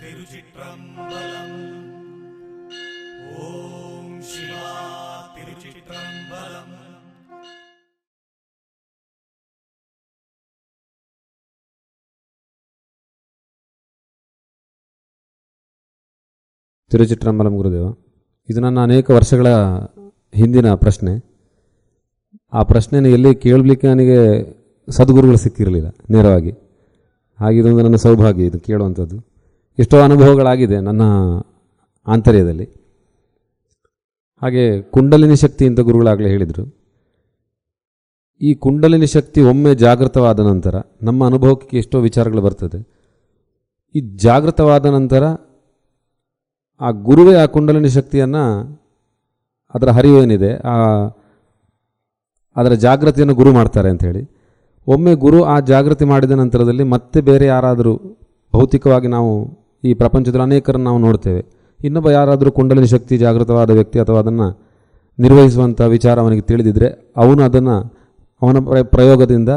திருச்சிற்றம்பலம் ஓம் சிவா திருச்சிற்றம்பலம் ತಿರುಚಿಟ್ರಂಬಲಂ ಗುರುದೇವ ಇದು ನನ್ನ ಅನೇಕ ವರ್ಷಗಳ ಹಿಂದಿನ ಪ್ರಶ್ನೆ ಆ ಪ್ರಶ್ನೆನ ಎಲ್ಲಿ ಕೇಳಲಿಕ್ಕೆ ನನಗೆ ಸದ್ಗುರುಗಳು ಸಿಕ್ಕಿರಲಿಲ್ಲ ನೇರವಾಗಿ ಹಾಗೆ ಇದೊಂದು ನನ್ನ ಸೌಭಾಗ್ಯ ಇದು ಕೇಳುವಂಥದ್ದು ಎಷ್ಟೋ ಅನುಭವಗಳಾಗಿದೆ ನನ್ನ ಆಂತರ್ಯದಲ್ಲಿ. ಹಾಗೆ ಕುಂಡಲಿನಿ ಶಕ್ತಿ ಅಂತ ಗುರುಗಳಾಗಲೇ ಹೇಳಿದರು. ಈ ಕುಂಡಲಿನಿ ಶಕ್ತಿ ಒಮ್ಮೆ ಜಾಗೃತವಾದ ನಂತರ ನಮ್ಮ ಅನುಭವಕ್ಕೆ ಎಷ್ಟೋ ವಿಚಾರಗಳು ಬರ್ತದೆ. ಈ ಜಾಗೃತವಾದ ನಂತರ ಆ ಗುರುವೇ ಆ ಕುಂಡಲಿನಿ ಶಕ್ತಿಯನ್ನು ಅದರ ಹರಿವು ಏನಿದೆ, ಆ ಅದರ ಜಾಗೃತಿಯನ್ನು ಗುರು ಮಾಡ್ತಾರೆ ಅಂಥೇಳಿ ಒಮ್ಮೆ ಗುರು ಆ ಜಾಗೃತಿ ಮಾಡಿದ ನಂತರದಲ್ಲಿ ಮತ್ತೆ ಬೇರೆ ಯಾರಾದರೂ ಭೌತಿಕವಾಗಿ ನಾವು ಈ ಪ್ರಪಂಚದಲ್ಲಿ ಅನೇಕರನ್ನು ನಾವು ನೋಡ್ತೇವೆ. ಇನ್ನೊಬ್ಬ ಯಾರಾದರೂ ಕುಂಡಲಿನ ಶಕ್ತಿ ಜಾಗೃತವಾದ ವ್ಯಕ್ತಿ ಅಥವಾ ಅದನ್ನು ನಿರ್ವಹಿಸುವಂಥ ವಿಚಾರ ಅವನಿಗೆ ತಿಳಿದಿದ್ದರೆ ಅವನು ಅದನ್ನು ಅವನ ಪ್ರ- ಪ್ರಯೋಗದಿಂದ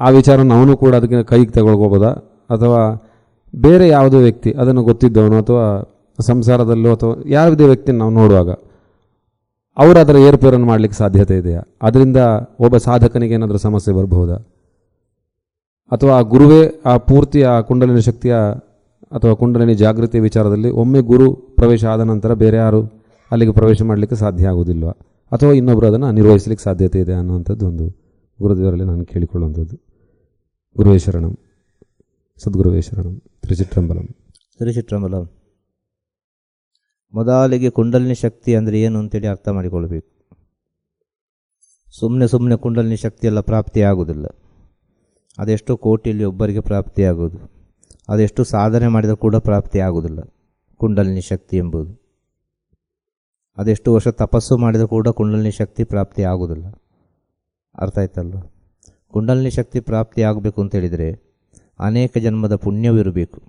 ಆ ವಿಚಾರನ ಅವನು ಕೂಡ ಅದಕ್ಕೆ ಕೈಗೆ ತಗೊಳ್ಕೋಬೋದಾ? ಅಥವಾ ಬೇರೆ ಯಾವುದೇ ವ್ಯಕ್ತಿ ಅದನ್ನು ಗೊತ್ತಿದ್ದವನು ಅಥವಾ ಸಂಸಾರದಲ್ಲೋ ಅಥವಾ ಯಾವುದೇ ವ್ಯಕ್ತಿನ ನಾವು ನೋಡುವಾಗ ಅವರು ಅದರ ಏರ್ಪೇರನ್ನು ಮಾಡಲಿಕ್ಕೆ ಸಾಧ್ಯತೆ ಇದೆಯಾ? ಅದರಿಂದ ಒಬ್ಬ ಸಾಧಕನಿಗೆ ಏನಾದರೂ ಸಮಸ್ಯೆ ಬರಬಹುದಾ? ಅಥವಾ ಆ ಗುರುವೇ ಆ ಪೂರ್ತಿ ಆ ಕುಂಡಲಿನ ಶಕ್ತಿಯ ಅಥವಾ ಕುಂಡಲಿನಿ ಜಾಗೃತಿಯ ವಿಚಾರದಲ್ಲಿ ಒಮ್ಮೆ ಗುರು ಪ್ರವೇಶ ಆದ ನಂತರ ಬೇರೆ ಯಾರು ಅಲ್ಲಿಗೆ ಪ್ರವೇಶ ಮಾಡಲಿಕ್ಕೆ ಸಾಧ್ಯ ಆಗುವುದಿಲ್ವಾ? ಅಥವಾ ಇನ್ನೊಬ್ಬರು ಅದನ್ನು ನಿರ್ವಹಿಸಲಿಕ್ಕೆ ಸಾಧ್ಯತೆ ಇದೆ ಅನ್ನುವಂಥದ್ದು ಒಂದು ಗುರುದೇವರಲ್ಲಿ ನಾನು ಕೇಳಿಕೊಳ್ಳುವಂಥದ್ದು. ಗುರುವೇ ಶರಣಂ. ಸದ್ಗುರುವೇ ಶರಣಂ. ತ್ರಿಚಿತ್ರಂಬಲಂ ತ್ರಿಚಿತ್ರಂಬಲಂ ಮೊದಲಿಗೆ ಕುಂಡಲಿನಿ ಶಕ್ತಿ ಅಂದರೆ ಏನು ಅಂತೇಳಿ ಅರ್ಥ ಮಾಡಿಕೊಳ್ಬೇಕು. ಸುಮ್ಮನೆ ಸುಮ್ಮನೆ ಕುಂಡಲಿನಿ ಶಕ್ತಿಯೆಲ್ಲ ಪ್ರಾಪ್ತಿಯಾಗುವುದಿಲ್ಲ. ಪ್ರಾಪ್ತಿ ಆಗುವುದಿಲ್ಲ ಅದೆಷ್ಟು ಕೋಟಿಯಲ್ಲಿ ಒಬ್ಬರಿಗೆ ಪ್ರಾಪ್ತಿಯಾಗೋದು ಅದೆಷ್ಟು ಸಾಧನೆ ಮಾಡಿದರೂ ಕೂಡ ಪ್ರಾಪ್ತಿ ಆಗುವುದಿಲ್ಲ ಕುಂಡಲಿನಿ ಶಕ್ತಿ ಎಂಬುದು. ಅದೆಷ್ಟು ವರ್ಷ ತಪಸ್ಸು ಮಾಡಿದರೂ ಕೂಡ ಕುಂಡಲಿನಿ ಶಕ್ತಿ ಪ್ರಾಪ್ತಿ ಆಗುವುದಿಲ್ಲ ಅರ್ಥ ಆಯ್ತಲ್ವ? ಕುಂಡಲಿನಿ ಶಕ್ತಿ ಪ್ರಾಪ್ತಿ ಆಗಬೇಕು ಅಂತ ಹೇಳಿದರೆ ಅನೇಕ ಜನ್ಮದ ಪುಣ್ಯವಿರಬೇಕು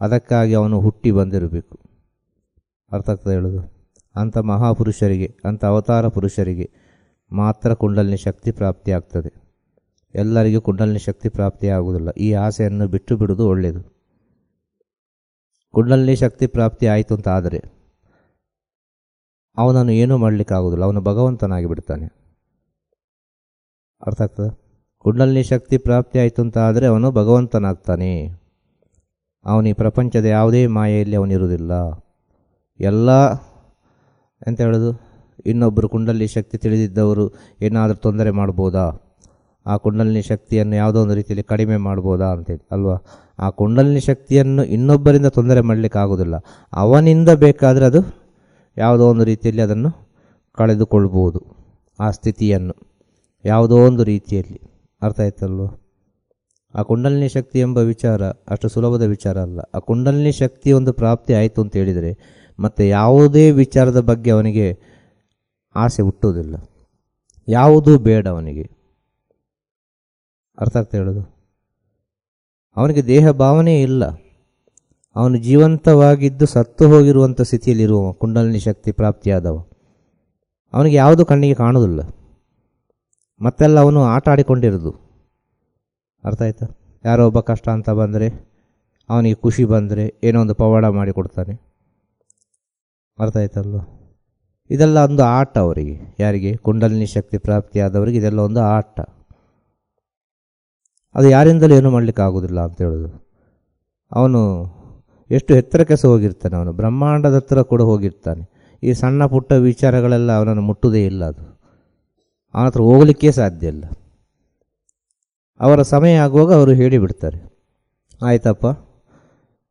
ಅದಕ್ಕಾಗಿ ಅವನು ಹುಟ್ಟಿ ಬಂದಿರಬೇಕು. ಅರ್ಥ ಆಗ್ತದೆ ಹೇಳೋದು? ಅಂಥ ಮಹಾಪುರುಷರಿಗೆ, ಅಂಥ ಅವತಾರ ಪುರುಷರಿಗೆ ಮಾತ್ರ ಕುಂಡಲಿನಿ ಶಕ್ತಿ ಪ್ರಾಪ್ತಿ ಆಗ್ತದೆ ಎಲ್ಲರಿಗೂ ಕುಂಡಲಿನಿ ಶಕ್ತಿ ಪ್ರಾಪ್ತಿ ಆಗುವುದಿಲ್ಲ ಈ ಆಸೆಯನ್ನು ಬಿಟ್ಟು ಬಿಡುವುದು ಒಳ್ಳೆಯದು. ಕುಂಡಲಿನಿ ಶಕ್ತಿ ಪ್ರಾಪ್ತಿ ಆಯಿತು ಅಂತ ಆದರೆ ಅವನನ್ನು ಏನೂ ಮಾಡಲಿಕ್ಕಾಗೋದಿಲ್ಲ ಅವನು ಭಗವಂತನಾಗಿ ಬಿಡ್ತಾನೆ. ಅರ್ಥ ಆಗ್ತದೆ? ಕುಂಡಲಿನಿ ಶಕ್ತಿ ಪ್ರಾಪ್ತಿ ಆಯಿತು ಅಂತ ಆದರೆ ಅವನು ಭಗವಂತನಾಗ್ತಾನೆ. ಅವನು ಈ ಪ್ರಪಂಚದ ಯಾವುದೇ ಮಾಯೆಯಲ್ಲಿ ಅವನಿರುವುದಿಲ್ಲ. ಎಲ್ಲ ಎಂತ ಹೇಳೋದು? ಇನ್ನೊಬ್ಬರು ಕುಂಡಲಿ ಶಕ್ತಿ ತಿಳಿದಿದ್ದವರು ಏನಾದರೂ ತೊಂದರೆ ಮಾಡ್ಬೋದಾ? ಆ ಕುಂಡಲಿನಿ ಶಕ್ತಿಯನ್ನು ಯಾವುದೋ ಒಂದು ರೀತಿಯಲ್ಲಿ ಕಡಿಮೆ ಮಾಡ್ಬೋದಾ ಅಂತೇಳಿ, ಅಲ್ವಾ? ಆ ಕುಂಡಲಿನಿ ಶಕ್ತಿಯನ್ನು ಇನ್ನೊಬ್ಬರಿಂದ ತೊಂದರೆ ಮಾಡಲಿಕ್ಕೆ ಆಗೋದಿಲ್ಲ. ಅವನಿಂದ ಬೇಕಾದರೆ ಅದು ಯಾವುದೋ ಒಂದು ರೀತಿಯಲ್ಲಿ ಅದನ್ನು ಕಳೆದುಕೊಳ್ಬೋದು, ಆ ಸ್ಥಿತಿಯನ್ನು ಯಾವುದೋ ಒಂದು ರೀತಿಯಲ್ಲಿ. ಅರ್ಥ ಆಯ್ತಲ್ವ? ಆ ಕುಂಡಲಿನಿ ಶಕ್ತಿ ಎಂಬ ವಿಚಾರ ಅಷ್ಟು ಸುಲಭದ ವಿಚಾರ ಅಲ್ಲ. ಆ ಕುಂಡಲಿನಿ ಶಕ್ತಿ ಒಂದು ಪ್ರಾಪ್ತಿ ಆಯಿತು ಅಂತ ಹೇಳಿದರೆ ಮತ್ತು ಯಾವುದೇ ವಿಚಾರದ ಬಗ್ಗೆ ಅವನಿಗೆ ಆಸೆ ಹುಟ್ಟುವುದಿಲ್ಲ. ಯಾವುದೂ ಬೇಡ ಅವನಿಗೆ. ಅರ್ಥ ಆಗ್ತಾ ಹೇಳೋದು? ಅವನಿಗೆ ದೇಹ ಭಾವನೆ ಇಲ್ಲ. ಅವನು ಜೀವಂತವಾಗಿದ್ದು ಸತ್ತು ಹೋಗಿರುವಂಥ ಸ್ಥಿತಿಯಲ್ಲಿರುವ ಕುಂಡಲಿನಿ ಶಕ್ತಿ ಪ್ರಾಪ್ತಿಯಾದವ. ಅವನಿಗೆ ಯಾವುದು ಕಣ್ಣಿಗೆ ಕಾಣೋದಿಲ್ಲ ಮತ್ತೆಲ್ಲ ಅವನು ಆಟ ಆಡಿಕೊಂಡಿರೋದು ಅರ್ಥ ಆಯ್ತಾ? ಯಾರೋ ಒಬ್ಬ ಕಷ್ಟ ಅಂತ ಬಂದರೆ, ಅವನಿಗೆ ಖುಷಿ ಬಂದರೆ ಏನೋ ಒಂದು ಪವಾಡ ಮಾಡಿಕೊಡ್ತಾನೆ ಅರ್ಥ ಆಯ್ತಲ್ಲ ಇದೆಲ್ಲ ಒಂದು ಆಟ ಅವರಿಗೆ. ಯಾರಿಗೆ? ಕುಂಡಲಿನಿ ಶಕ್ತಿ ಪ್ರಾಪ್ತಿಯಾದವರಿಗೆ ಇದೆಲ್ಲ ಒಂದು ಆಟ. ಅದು ಯಾರಿಂದಲೂ ಏನೂ ಮಾಡಲಿಕ್ಕೆ ಆಗೋದಿಲ್ಲ ಅಂತ ಹೇಳೋದು. ಅವನು ಎಷ್ಟು ಎತ್ತರಕ್ಕೆ ಸಹ ಹೋಗಿರ್ತಾನೆ, ಅವನು ಬ್ರಹ್ಮಾಂಡದ ಹತ್ರ ಕೂಡ ಹೋಗಿರ್ತಾನೆ. ಈ ಸಣ್ಣ ಪುಟ್ಟ ವಿಚಾರಗಳೆಲ್ಲ ಅವನನ್ನು ಮುಟ್ಟುವುದೇ ಇಲ್ಲ ಅದು. ಅವನ ಹತ್ರ ಹೋಗಲಿಕ್ಕೆ ಸಾಧ್ಯ ಇಲ್ಲ. ಅವರ ಸಮಯ ಆಗುವಾಗ ಅವರು ಹೇಳಿಬಿಡ್ತಾರೆ, ಆಯ್ತಪ್ಪ,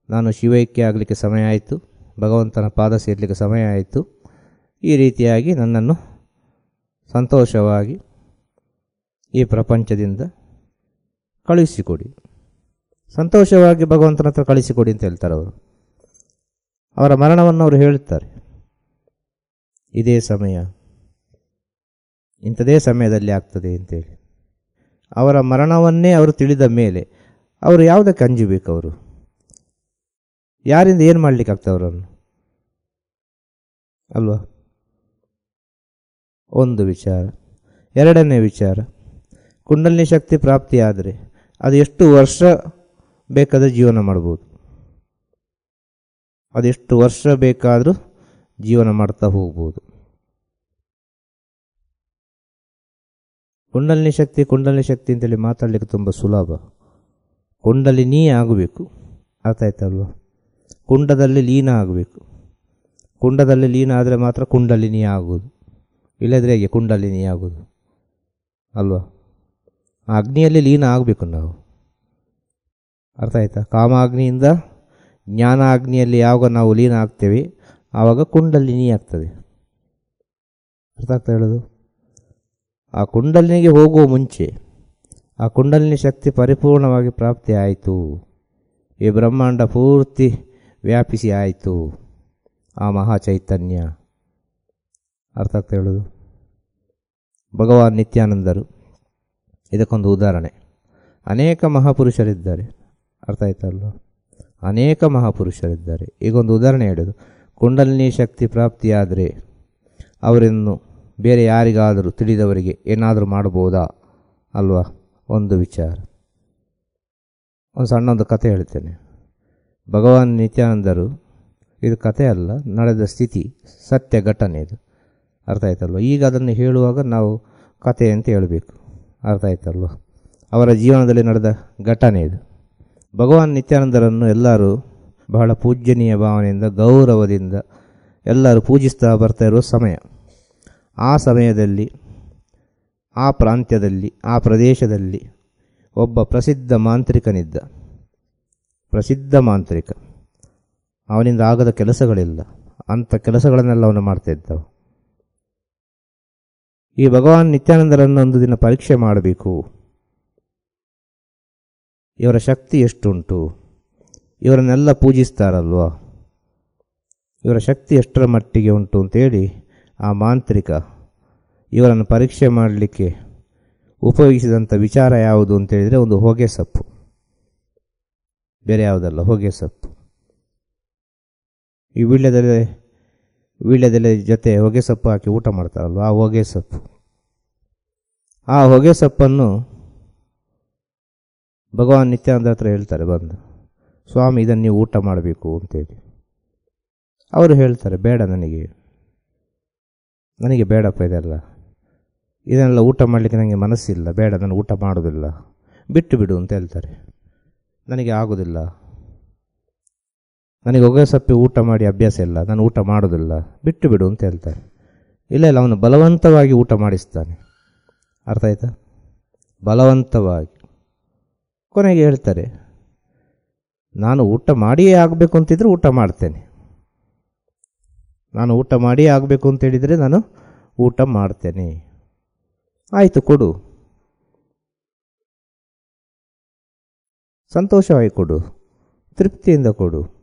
ನಾನು ಶಿವೈಕ್ಯ ಆಗಲಿಕ್ಕೆ ಸಮಯ ಆಯಿತು, ಭಗವಂತನ ಪಾದ ಸೇರಲಿಕ್ಕೆ ಸಮಯ ಆಯಿತು. ಈ ರೀತಿಯಾಗಿ ನನ್ನನ್ನು ಸಂತೋಷವಾಗಿ ಈ ಪ್ರಪಂಚದಿಂದ ಕಳುಹಿಸಿಕೊಡಿ. ಸಂತೋಷವಾಗಿ ಭಗವಂತನ ಹತ್ರ ಕಳಿಸಿಕೊಡಿ ಅಂತ ಹೇಳ್ತಾರೆ ಅವರು. ಅವರ ಮರಣವನ್ನು ಅವರು ಹೇಳ್ತಾರೆ ಇದೇ ಸಮಯ. ಇಂಥದೇ ಸಮಯದಲ್ಲಿ ಆಗ್ತದೆ ಅಂತೇಳಿ. ಅವರ ಮರಣವನ್ನೇ ಅವರು ತಿಳಿದ ಮೇಲೆ ಅವರು ಯಾವುದಕ್ಕೆ ಅಂಜಬೇಕು ಅವರು? ಯಾರಿಂದ ಏನು ಮಾಡಲಿಕ್ಕಾಗ್ತದೆ ಅವರನ್ನು? ಅಲ್ವಾ? ಒಂದು ವಿಚಾರ. ಎರಡನೇ ವಿಚಾರ. ಕುಂಡಲಿನಿ ಶಕ್ತಿ ಪ್ರಾಪ್ತಿಯಾದರೆ ಅದು ಎಷ್ಟು ವರ್ಷ ಬೇಕಾದರೂ ಜೀವನ ಮಾಡ್ಬೋದು. ಅದೆಷ್ಟು ವರ್ಷ ಬೇಕಾದರೂ ಜೀವನ ಮಾಡ್ತಾ ಹೋಗ್ಬೋದು. ಕುಂಡಲಿನಿ ಶಕ್ತಿ ಕುಂಡಲಿನಿ ಶಕ್ತಿ ಅಂತೇಳಿ ಮಾತಾಡಲಿಕ್ಕೆ ತುಂಬ ಸುಲಭ. ಕುಂಡಲಿನಿ ಆಗಬೇಕು. ಅರ್ಥ ಆಯ್ತಲ್ವ? ಕುಂಡದಲ್ಲಿ ಲೀನ ಆಗಬೇಕು. ಕುಂಡದಲ್ಲಿ ಲೀನ ಆದರೆ ಮಾತ್ರ ಕುಂಡಲಿನಿ ಆಗೋದು. ಇಲ್ಲದ್ರೆ ಹೇಗೆ ಕುಂಡಲಿನಿ ಆಗೋದು? ಅಲ್ವಾ? ಅಗ್ನಿಯಲ್ಲಿ ಲೀನ ಆಗಬೇಕು ನಾವು. ಅರ್ಥ ಆಯ್ತಾ? ಕಾಮಾಗ್ನಿಯಿಂದ ಜ್ಞಾನಾಗ್ನಿಯಲ್ಲಿ ಯಾವಾಗ ನಾವು ಲೀನ ಆಗ್ತೇವೆ. ಆವಾಗ ಕುಂಡಲಿನಿ ಆಗ್ತದೆ. ಅರ್ಥ ಆಗ್ತಾ ಹೇಳೋದು? ಆ ಕುಂಡಲಿನಿಗೆ ಹೋಗುವ ಮುಂಚೆ, ಆ ಕುಂಡಲಿನಿ ಶಕ್ತಿ ಪರಿಪೂರ್ಣವಾಗಿ ಪ್ರಾಪ್ತಿ ಆಯಿತು. ಈ ಬ್ರಹ್ಮಾಂಡ ಪೂರ್ತಿ ವ್ಯಾಪಿಸಿ ಆಯಿತು. ಆ ಮಹಾ ಚೈತನ್ಯ. ಅರ್ಥ ಆಗ್ತಾ ಹೇಳೋದು? ಭಗವಾನ್ ನಿತ್ಯಾನಂದರು. ಇದಕ್ಕೊಂದು ಉದಾಹರಣೆ. ಅನೇಕ ಮಹಾಪುರುಷರಿದ್ದಾರೆ. ಅರ್ಥ ಆಯ್ತಲ್ಲ ಅನೇಕ ಮಹಾಪುರುಷರಿದ್ದಾರೆ. ಈಗ ಒಂದು ಉದಾಹರಣೆ ಹೇಳೋದು. ಕುಂಡಲಿನಿ ಶಕ್ತಿ ಪ್ರಾಪ್ತಿಯಾದರೆ ಅವರನ್ನು ಬೇರೆ ಯಾರಿಗಾದರೂ ತಿಳಿದವರಿಗೆ ಏನಾದರೂ ಮಾಡ್ಬೋದಾ ಅಲ್ವಾ? ಒಂದು ವಿಚಾರ. ಒಂದು ಸಣ್ಣ ಒಂದು ಕತೆ ಹೇಳ್ತೇನೆ. ಭಗವಾನ್ ನಿತ್ಯಾನಂದರು ಇದು ಕತೆ ಅಲ್ಲ, ನಡೆದ ಸ್ಥಿತಿ, ಸತ್ಯ ಘಟನೆ ಇದು. ಅರ್ಥ ಆಯ್ತಲ್ವ? ಈಗ ಅದನ್ನು ಹೇಳುವಾಗ ನಾವು ಕತೆ ಅಂತ ಹೇಳಬೇಕು. ಅರ್ಥ ಆಯ್ತಲ್ವ? ಅವರ ಜೀವನದಲ್ಲಿ ನಡೆದ ಘಟನೆ ಇದು. ಭಗವಾನ್ ನಿತ್ಯಾನಂದರನ್ನು ಎಲ್ಲರೂ ಬಹಳ ಪೂಜ್ಯನೀಯ ಭಾವನೆಯಿಂದ, ಗೌರವದಿಂದ ಎಲ್ಲರೂ ಪೂಜಿಸ್ತಾ ಬರ್ತಾ ಇರುವ ಸಮಯ. ಆ ಸಮಯದಲ್ಲಿ, ಆ ಪ್ರಾಂತ್ಯದಲ್ಲಿ, ಆ ಪ್ರದೇಶದಲ್ಲಿ ಒಬ್ಬ ಪ್ರಸಿದ್ಧ ಮಾಂತ್ರಿಕನಿದ್ದ. ಪ್ರಸಿದ್ಧ ಮಾಂತ್ರಿಕ. ಅವನಿಂದ ಆಗದ ಕೆಲಸಗಳಿಲ್ಲ. ಅಂಥ ಕೆಲಸಗಳನ್ನೆಲ್ಲ ಅವನು ಮಾಡ್ತಾ ಇದ್ದವ. ಈ ಭಗವಾನ್ ನಿತ್ಯಾನಂದರನ್ನು ಒಂದು ದಿನ ಪರೀಕ್ಷೆ ಮಾಡಬೇಕು. ಇವರ ಶಕ್ತಿ ಎಷ್ಟುಂಟು? ಇವರನ್ನೆಲ್ಲ ಪೂಜಿಸ್ತಾರಲ್ವಾ? ಇವರ ಶಕ್ತಿ ಎಷ್ಟರ ಮಟ್ಟಿಗೆ ಉಂಟು ಅಂತೇಳಿ ಆ ಮಾಂತ್ರಿಕ ಇವರನ್ನು ಪರೀಕ್ಷೆ ಮಾಡಲಿಕ್ಕೆ ಉಪಯೋಗಿಸಿದಂಥ ವಿಚಾರ ಯಾವುದು ಅಂತೇಳಿದರೆ ಒಂದು ಹೊಗೆ ಸೊಪ್ಪು. ಬೇರೆ ಯಾವುದಲ್ಲ, ಹೊಗೆ ಸೊಪ್ಪು. ಈ ವೀಳ್ಯದೆಲೆ ವೀಳ್ಯದೆಲೆ ಜೊತೆ ಹೊಗೆ ಸೊಪ್ಪು ಹಾಕಿ ಊಟ ಮಾಡ್ತಾರಲ್ವ? ಆ ಹೊಗೆ ಸೊಪ್ಪು. ಆ ಹೊಗೆ ಸೊಪ್ಪನ್ನು ಭಗವಾನ್ ನಿತ್ಯಾನಂದ ಹತ್ರ ಹೇಳ್ತಾರೆ, ಬಂದು. ಸ್ವಾಮಿ, ಇದನ್ನು ನೀವು ಊಟ ಮಾಡಬೇಕು ಅಂತೇಳಿ. ಅವರು ಹೇಳ್ತಾರೆ, ಬೇಡ ನನಗೆ. ನನಗೆ ಬೇಡಪ್ಪ ಇದೆಲ್ಲ. ಇದನ್ನೆಲ್ಲ ಊಟ ಮಾಡಲಿಕ್ಕೆ ನನಗೆ ಮನಸ್ಸಿಲ್ಲ. ಬೇಡ, ನಾನು ಊಟ ಮಾಡೋದಿಲ್ಲ ಬಿಟ್ಟು ಬಿಡು ಅಂತ ಹೇಳ್ತಾರೆ. ನನಗೆ ಆಗೋದಿಲ್ಲ. ನನಗೆ ಒಗೆಸಪ್ಪಿ ಸಪ್ಪಿ ಊಟ ಮಾಡಿ ಅಭ್ಯಾಸ ಇಲ್ಲ, ನಾನು ಊಟ ಮಾಡೋದಿಲ್ಲ, ಬಿಟ್ಟು ಬಿಡು ಅಂತ ಹೇಳ್ತಾರೆ. ಇಲ್ಲ ಇಲ್ಲ, ಅವನು ಬಲವಂತವಾಗಿ ಊಟ ಮಾಡಿಸ್ತಾನೆ. ಅರ್ಥ ಆಯ್ತಾ? ಬಲವಂತವಾಗಿ. ಕೊನೆಗೆ ಹೇಳ್ತಾರೆ, ನಾನು ಊಟ ಮಾಡಿಯೇ ಆಗಬೇಕು ಅಂತಿದ್ರೆ ಊಟ ಮಾಡ್ತೇನೆ. ನಾನು ಊಟ ಮಾಡಿಯೇ ಆಗಬೇಕು ಅಂತ ಹೇಳಿದರೆ ನಾನು ಊಟ ಮಾಡ್ತೇನೆ. ಆಯಿತು, ಕೊಡು. ಸಂತೋಷವಾಗಿ ಕೊಡು. ತೃಪ್ತಿಯಿಂದ ಕೊಡು.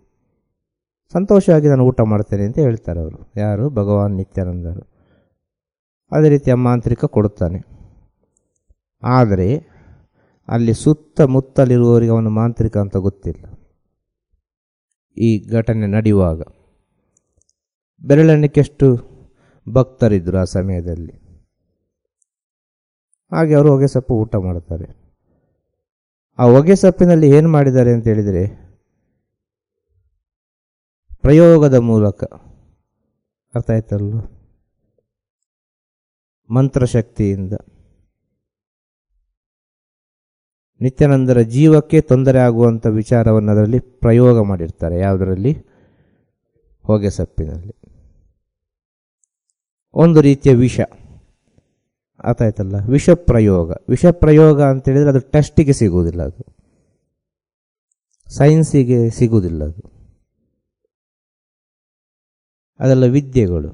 ಸಂತೋಷವಾಗಿ ನಾನು ಊಟ ಮಾಡ್ತೇನೆ ಅಂತ ಹೇಳ್ತಾರೆ ಅವರು. ಯಾರು? ಭಗವಾನ್ ನಿತ್ಯಾನಂದರು. ಅದೇ ರೀತಿ ಆ ಮಾಂತ್ರಿಕ ಕೊಡುತ್ತಾನೆ. ಆದರೆ, ಅಲ್ಲಿ ಸುತ್ತಮುತ್ತಲಿರುವವರಿಗೆ ಅವನು ಮಾಂತ್ರಿಕ ಅಂತ ಗೊತ್ತಿಲ್ಲ. ಈ ಘಟನೆ ನಡೆಯುವಾಗ ಬೆರಳೆಣ್ಣಕ್ಕೆಷ್ಟು ಭಕ್ತರಿದ್ದರು ಆ ಸಮಯದಲ್ಲಿ. ಹಾಗೆ ಅವರು ಹೊಗೆಸೊಪ್ಪು ಊಟ ಮಾಡ್ತಾರೆ. ಆ ಹೊಗೆಸೊಪ್ಪಿನಲ್ಲಿ ಏನು ಮಾಡಿದ್ದಾರೆ ಅಂತ ಹೇಳಿದರೆ ಪ್ರಯೋಗದ ಮೂಲಕ. ಅರ್ಥ ಆಯ್ತಲ್ಲ ಮಂತ್ರಶಕ್ತಿಯಿಂದ. ನಿತ್ಯಾನಂದರ ಜೀವಕ್ಕೆ ತೊಂದರೆ ಆಗುವಂಥ ವಿಚಾರವನ್ನು ಅದರಲ್ಲಿ ಪ್ರಯೋಗ ಮಾಡಿರ್ತಾರೆ. ಯಾವುದರಲ್ಲಿ? ಹೊಗೆ ಸಪ್ಪಿನಲ್ಲಿ ಒಂದು ರೀತಿಯ ವಿಷ. ಅರ್ಥ ಆಯ್ತಲ್ಲ? ವಿಷ ಪ್ರಯೋಗ. ವಿಷ ಪ್ರಯೋಗ ಅಂತೇಳಿದರೆ ಅದು ಟೆಸ್ಟಿಗೆ ಸಿಗುವುದಿಲ್ಲ ಅದು. ಸೈನ್ಸಿಗೆ ಸಿಗುವುದಿಲ್ಲ ಅದು. ಅದೆಲ್ಲ ವಿದ್ಯೆಗಳು.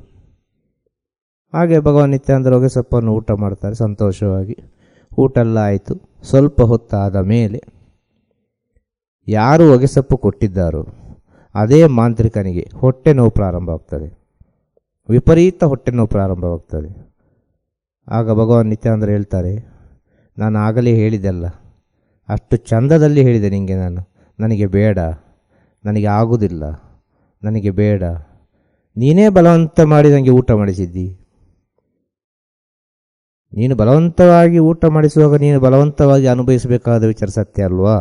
ಹಾಗೆ ಭಗವಾನ್ ಹೋಗಿ ಸೊಪ್ಪನ್ನು ಊಟ ಮಾಡ್ತಾರೆ ಸಂತೋಷವಾಗಿ. ಊಟ ಎಲ್ಲ ಆಯಿತು. ಸ್ವಲ್ಪ ಹೊತ್ತಾದ ಮೇಲೆ ಯಾರು ಹೊಗೆಸೊಪ್ಪು ಕೊಟ್ಟಿದ್ದಾರೋ ಅದೇ ಮಾಂತ್ರಿಕನಿಗೆ ಹೊಟ್ಟೆ ನೋವು ಪ್ರಾರಂಭವಾಗ್ತದೆ ವಿಪರೀತ ಹೊಟ್ಟೆ ನೋವು ಪ್ರಾರಂಭವಾಗ್ತದೆ ಆಗ ಭಗವಾನ್ ನಿತ್ಯಾನಂದ್ರ ಹೇಳ್ತಾರೆ, ನಾನು ಆಗಲೇ ಹೇಳಿದೆಲ್ಲ ಅಷ್ಟು ಚಂದದಲ್ಲಿ ಹೇಳಿದೆ ನಿಮಗೆ ನಾನು. ನನಗೆ ಬೇಡ. ನನಗೆ ಆಗುವುದಿಲ್ಲ ನನಗೆ ಬೇಡ. ನೀನೇ ಬಲವಂತ ಮಾಡಿ ನನಗೆ ಊಟ ಮಾಡಿಸಿದ್ದಿ? ನೀನು ಬಲವಂತವಾಗಿ ಊಟ ಮಾಡಿಸುವಾಗ ನೀನು ಬಲವಂತವಾಗಿ ಅನುಭವಿಸಬೇಕಾದ ವಿಚಾರ ಸತ್ಯ ಅಲ್ವಾ?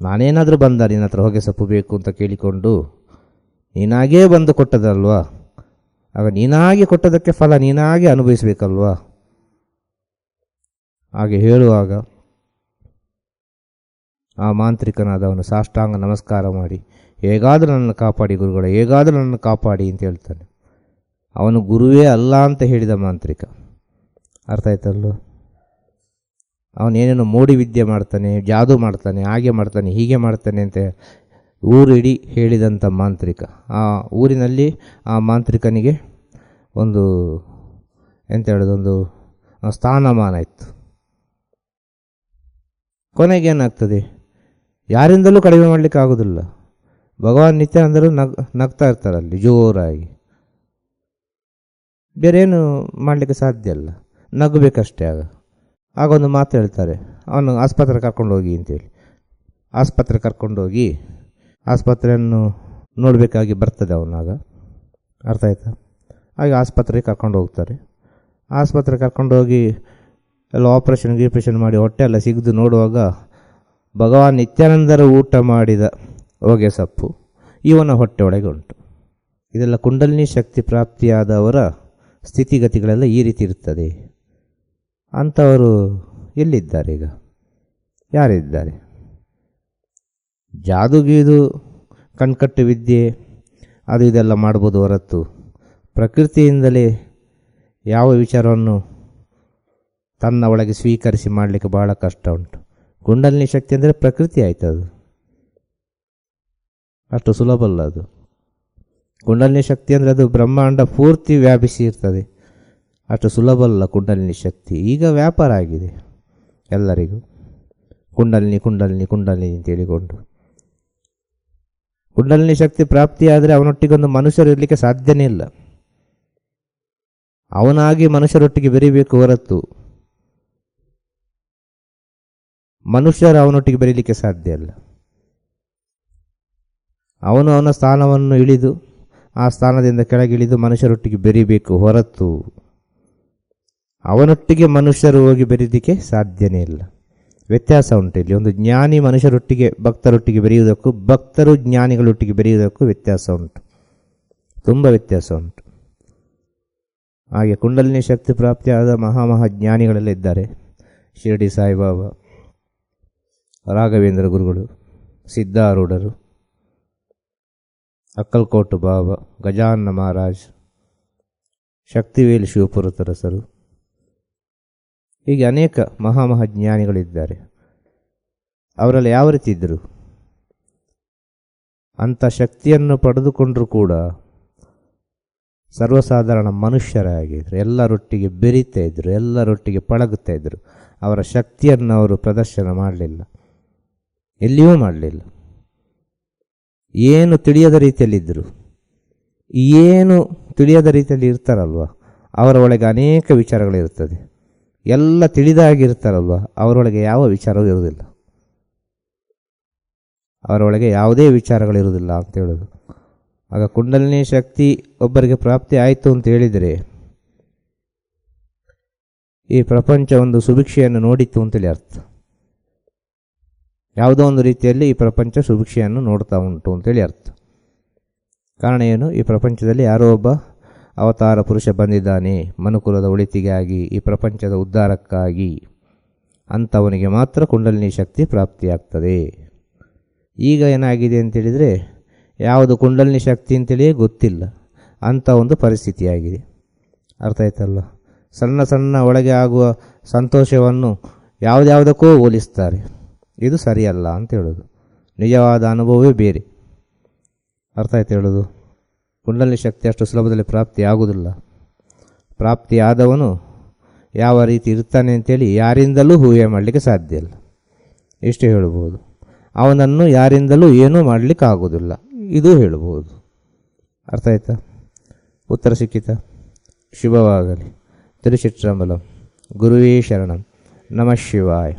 ನಾನೇನಾದರೂ ಬಂದ ನಿನ್ನ ಹತ್ರ ಹೊಗೆ ಸೊಪ್ಪು ಬೇಕು ಅಂತ ಕೇಳಿಕೊಂಡು ನೀನಾಗೇ ಬಂದು ಕೊಟ್ಟದಲ್ವಾ? ಆಗ ನೀನಾಗಿ ಕೊಟ್ಟದಕ್ಕೆ ಫಲ ನೀನಾಗೆ ಅನುಭವಿಸಬೇಕಲ್ವಾ? ಹಾಗೆ ಹೇಳುವಾಗ ಆ ಮಾಂತ್ರಿಕನಾದವನು ಸಾಷ್ಟಾಂಗ ನಮಸ್ಕಾರ ಮಾಡಿ ಹೇಗಾದರೂ ನನ್ನ ಕಾಪಾಡಿ ಗುರುಗಳೇ, ಹೇಗಾದರೂ ನನ್ನ ಕಾಪಾಡಿ ಅಂತ ಹೇಳ್ತಾನೆ. ಅವನು ಗುರುವೇ ಅಲ್ಲ ಅಂತ ಹೇಳಿದ ಮಾಂತ್ರಿಕ. ಅರ್ಥ ಆಯ್ತಲ್ಲೋ? ಅವನೇನೇನೋ ಮೋಡಿ ವಿದ್ಯೆ ಮಾಡ್ತಾನೆ, ಜಾದೂ ಮಾಡ್ತಾನೆ, ಹಾಗೆ ಮಾಡ್ತಾನೆ, ಹೀಗೆ ಮಾಡ್ತಾನೆ ಅಂತ ಊರಿಡೀ ಹೇಳಿದಂಥ ಮಾಂತ್ರಿಕ. ಆ ಊರಿನಲ್ಲಿ ಆ ಮಾಂತ್ರಿಕನಿಗೆ ಒಂದು, ಎಂತ ಹೇಳೋದು, ಒಂದು ಸ್ಥಾನಮಾನ ಇತ್ತು. ಕೊನೆಗೇನಾಗ್ತದೆ ಯಾರಿಂದಲೂ ಕಡಿಮೆ ಮಾಡಲಿಕ್ಕೆ ಆಗೋದಿಲ್ಲ. ಭಗವಾನ್ ನಿತ್ಯಾನಂದರು ನಗ್, ನಗ್ತಾ ಇರ್ತಾರೆ ಅಲ್ಲಿ ಜೋರಾಗಿ. ಬೇರೇನು ಮಾಡಲಿಕ್ಕೆ ಸಾಧ್ಯ ಇಲ್ಲ. ನಗಬೇಕಷ್ಟೇ ಆಗ. ಆಗ ಒಂದು ಮಾತು ಹೇಳ್ತಾರೆ, ಅವನು ಆಸ್ಪತ್ರೆ ಕರ್ಕೊಂಡು ಹೋಗಿ ಅಂತೇಳಿ ಆಸ್ಪತ್ರೆ ಕರ್ಕೊಂಡೋಗಿ ಆಸ್ಪತ್ರೆಯನ್ನು ನೋಡಬೇಕಾಗಿ ಬರ್ತದೆ ಅವನಾಗ ಅರ್ಥ ಆಯ್ತಾ? ಹಾಗೆ ಆಸ್ಪತ್ರೆಗೆ ಕರ್ಕೊಂಡು ಹೋಗ್ತಾರೆ. ಆಸ್ಪತ್ರೆ ಕರ್ಕೊಂಡೋಗಿ ಎಲ್ಲ ಆಪ್ರೇಷನ್ ಗೀಪ್ರೇಷನ್ ಮಾಡಿ ಹೊಟ್ಟೆ ಎಲ್ಲ ಸಿಗದು ನೋಡುವಾಗ ಭಗವಾನ್ ನಿತ್ಯಾನಂದರ ಊಟ ಮಾಡಿದ. ಹೊಗೆ ಸೊಪ್ಪು, ಇವನ ಹೊಟ್ಟೆ ಒಳಗೆ ಉಂಟು. ಇದೆಲ್ಲ ಕುಂಡಲಿನಿ ಶಕ್ತಿ ಪ್ರಾಪ್ತಿಯಾದವರ ಸ್ಥಿತಿಗತಿಗಳೆಲ್ಲ ಈ ರೀತಿ ಇರ್ತದೆ ಅಂಥವರು ಎಲ್ಲಿದ್ದಾರೆ ಈಗ? ಯಾರಿದ್ದಾರೆ? ಜಾದುಗೀದು ಕಣ್ಕಟ್ಟು ವಿದ್ಯೆ, ಅದು ಇದೆಲ್ಲ ಮಾಡ್ಬೋದು ಹೊರತು ಪ್ರಕೃತಿಯಿಂದಲೇ ಯಾವ ವಿಚಾರವನ್ನು ತನ್ನ ಒಳಗೆ ಸ್ವೀಕರಿಸಿ ಮಾಡಲಿಕ್ಕೆ ಭಾಳ ಕಷ್ಟ ಉಂಟು. ಕುಂಡಲಿನಿ ಶಕ್ತಿ ಅಂದರೆ ಪ್ರಕೃತಿ ಆಯ್ತು ಅದು ಅಷ್ಟು ಸುಲಭ ಅಲ್ಲ ಅದು. ಕುಂಡಲಿನಿ ಶಕ್ತಿ ಅಂದರೆ ಅದು ಬ್ರಹ್ಮಾಂಡ ಪೂರ್ತಿ ವ್ಯಾಪಿಸಿ ಇರ್ತದೆ ಅಷ್ಟು ಸುಲಭ ಅಲ್ಲ ಕುಂಡಲಿನಿ ಶಕ್ತಿ. ಈಗ ವ್ಯಾಪಾರ ಆಗಿದೆ ಎಲ್ಲರಿಗೂ. ಕುಂಡಲಿನಿ ಕುಂಡಲಿನಿ ಕುಂಡಲಿನಿ ಅಂತ ಹೇಳಿಕೊಂಡು. ಕುಂಡಲಿನಿ ಶಕ್ತಿ ಪ್ರಾಪ್ತಿಯಾದರೆ ಅವನೊಟ್ಟಿಗೊಂದು ಮನುಷ್ಯರು ಇರಲಿಕ್ಕೆ ಸಾಧ್ಯನೇ ಇಲ್ಲ. ಅವನಾಗಿ ಮನುಷ್ಯರೊಟ್ಟಿಗೆ ಬೆರೀಬೇಕು ಹೊರತು ಮನುಷ್ಯರು ಅವನೊಟ್ಟಿಗೆ ಬೆರೀಲಿಕ್ಕೆ ಸಾಧ್ಯ ಇಲ್ಲ. ಅವನು ಅವನ ಸ್ಥಾನವನ್ನು ಇಳಿದು ಆ ಸ್ಥಾನದಿಂದ ಕೆಳಗಿಳಿದು ಮನುಷ್ಯರೊಟ್ಟಿಗೆ ಬೆರಿಬೇಕು ಹೊರತು ಅವನೊಟ್ಟಿಗೆ ಮನುಷ್ಯರು ಹೋಗಿ ಬೆರೀದಕ್ಕೆ ಸಾಧ್ಯನೇ ಇಲ್ಲ. ವ್ಯತ್ಯಾಸ ಉಂಟು ಇಲ್ಲಿ. ಒಂದು ಜ್ಞಾನಿ ಮನುಷ್ಯರೊಟ್ಟಿಗೆ, ಭಕ್ತರೊಟ್ಟಿಗೆ ಬೆರೆಯುವುದಕ್ಕೂ, ಭಕ್ತರು ಜ್ಞಾನಿಗಳೊಟ್ಟಿಗೆ ಬೆರೆಯುವುದಕ್ಕೂ ವ್ಯತ್ಯಾಸ ಉಂಟು. ತುಂಬ ವ್ಯತ್ಯಾಸ ಉಂಟು. ಹಾಗೆ ಕುಂಡಲಿನಿ ಶಕ್ತಿ ಪ್ರಾಪ್ತಿಯಾದ ಮಹಾಮಹಾ ಜ್ಞಾನಿಗಳೆಲ್ಲ ಇದ್ದಾರೆ. ಶಿರಡಿ ಸಾಯಿಬಾಬಾ, ರಾಘವೇಂದ್ರ ಗುರುಗಳು, ಸಿದ್ಧಾರೂಢರು. ಅಕ್ಕಲ್ಕೋಟು ಬಾಬಾ ಗಜಾನನ ಮಹಾರಾಜ್, ಶಕ್ತಿವೇಲು ಶಿವಪುರತರಸರು ಹೀಗೆ ಅನೇಕ ಮಹಾಮಹಾಜ್ಞಾನಿಗಳಿದ್ದಾರೆ ಅವರಲ್ಲಿ ಯಾವ ರೀತಿ ಇದ್ದರು? ಅಂಥ ಶಕ್ತಿಯನ್ನು ಪಡೆದುಕೊಂಡರೂ ಕೂಡ ಸರ್ವಸಾಧಾರಣ ಮನುಷ್ಯರಾಗಿದ್ದರು ಎಲ್ಲರೊಟ್ಟಿಗೆ ಬೆರೀತಾ ಇದ್ದರು ಎಲ್ಲರೊಟ್ಟಿಗೆ ಪಳಗುತ್ತಾ ಇದ್ದರು ಅವರ ಶಕ್ತಿಯನ್ನು ಅವರು ಪ್ರದರ್ಶನ ಮಾಡಲಿಲ್ಲ. ಎಲ್ಲಿಯೂ ಮಾಡಲಿಲ್ಲ. ಏನು ತಿಳಿಯದ ರೀತಿಯಲ್ಲಿದ್ದರು? ಏನು ತಿಳಿಯದ ರೀತಿಯಲ್ಲಿ ಇರ್ತಾರಲ್ವ? ಅವರ ಒಳಗೆ ಅನೇಕ ವಿಚಾರಗಳಿರುತ್ತದೆ. ಎಲ್ಲ ತಿಳಿದಾಗಿರ್ತಾರಲ್ವ ಅವರೊಳಗೆ ಯಾವ ವಿಚಾರವೂ ಇರುವುದಿಲ್ಲ. ಅವರೊಳಗೆ ಯಾವುದೇ ವಿಚಾರಗಳಿರುವುದಿಲ್ಲ ಅಂತ ಹೇಳೋದು. ಆಗ ಕುಂಡಲಿನಿ ಶಕ್ತಿ ಒಬ್ಬರಿಗೆ ಪ್ರಾಪ್ತಿ ಆಯಿತು ಅಂತ ಹೇಳಿದರೆ, ಈ ಪ್ರಪಂಚ ಒಂದು ಸುಭಿಕ್ಷೆಯನ್ನು ನೋಡಿತ್ತು ಅಂತೇಳಿ ಅರ್ಥ. ಯಾವುದೋ ಒಂದು ರೀತಿಯಲ್ಲಿ ಈ ಪ್ರಪಂಚ ಸುಭಿಕ್ಷೆಯನ್ನು ನೋಡ್ತಾ ಉಂಟು ಅಂತೇಳಿ ಅರ್ಥ. ಕಾರಣ ಏನು? ಈ ಪ್ರಪಂಚದಲ್ಲಿ ಯಾರೋ ಒಬ್ಬ ಅವತಾರ ಪುರುಷ ಬಂದಿದ್ದಾನೆ. ಮನುಕುಲದ ಒಳಿತಿಗಾಗಿ, ಈ ಪ್ರಪಂಚದ ಉದ್ಧಾರಕ್ಕಾಗಿ. ಅಂಥವನಿಗೆ ಮಾತ್ರ ಕುಂಡಲಿನಿ ಶಕ್ತಿ ಪ್ರಾಪ್ತಿಯಾಗ್ತದೆ. ಈಗ ಏನಾಗಿದೆ ಅಂತೇಳಿದರೆ, ಯಾವುದು ಕುಂಡಲಿನಿ ಶಕ್ತಿ ಅಂತೇಳಿಯೇ ಗೊತ್ತಿಲ್ಲ. ಅಂಥ ಒಂದು ಪರಿಸ್ಥಿತಿಯಾಗಿದೆ. ಅರ್ಥ ಆಯ್ತಲ್ಲ? ಸಣ್ಣ ಸಣ್ಣ ಒಳಗೆ ಆಗುವ ಸಂತೋಷವನ್ನು ಯಾವುದ್ಯಾವುದಕ್ಕೂ ಹೋಲಿಸ್ತಾರೆ. ಇದು ಸರಿಯಲ್ಲ ಅಂತ ಹೇಳೋದು. ನಿಜವಾದ ಅನುಭವವೇ ಬೇರೆ. ಅರ್ಥ ಆಯ್ತು ಹೇಳೋದು? ಕುಂಡಲಿನ ಶಕ್ತಿ ಅಷ್ಟು ಸುಲಭದಲ್ಲಿ ಪ್ರಾಪ್ತಿ ಆಗುವುದಿಲ್ಲ ಪ್ರಾಪ್ತಿಯಾದವನು ಯಾವ ರೀತಿ ಇರ್ತಾನೆ ಅಂತೇಳಿ ಯಾರಿಂದಲೂ ಹೂವೆ ಮಾಡಲಿಕ್ಕೆ ಸಾಧ್ಯ ಇಲ್ಲ. ಇಷ್ಟು ಹೇಳ್ಬೋದು ಅವನನ್ನು ಯಾರಿಂದಲೂ ಏನೂ ಮಾಡಲಿಕ್ಕೆ ಆಗೋದಿಲ್ಲ. ಇದು ಹೇಳ್ಬೋದು ಅರ್ಥ ಆಯ್ತಾ? ಉತ್ತರ ಸಿಕ್ಕಿತ? ಶುಭವಾಗಲಿ. ತಿರುಚಿಟ್ರಂಬಲಂ ಗುರುವೇ ಶರಣಂ. ನಮಃ ಶಿವಾಯ.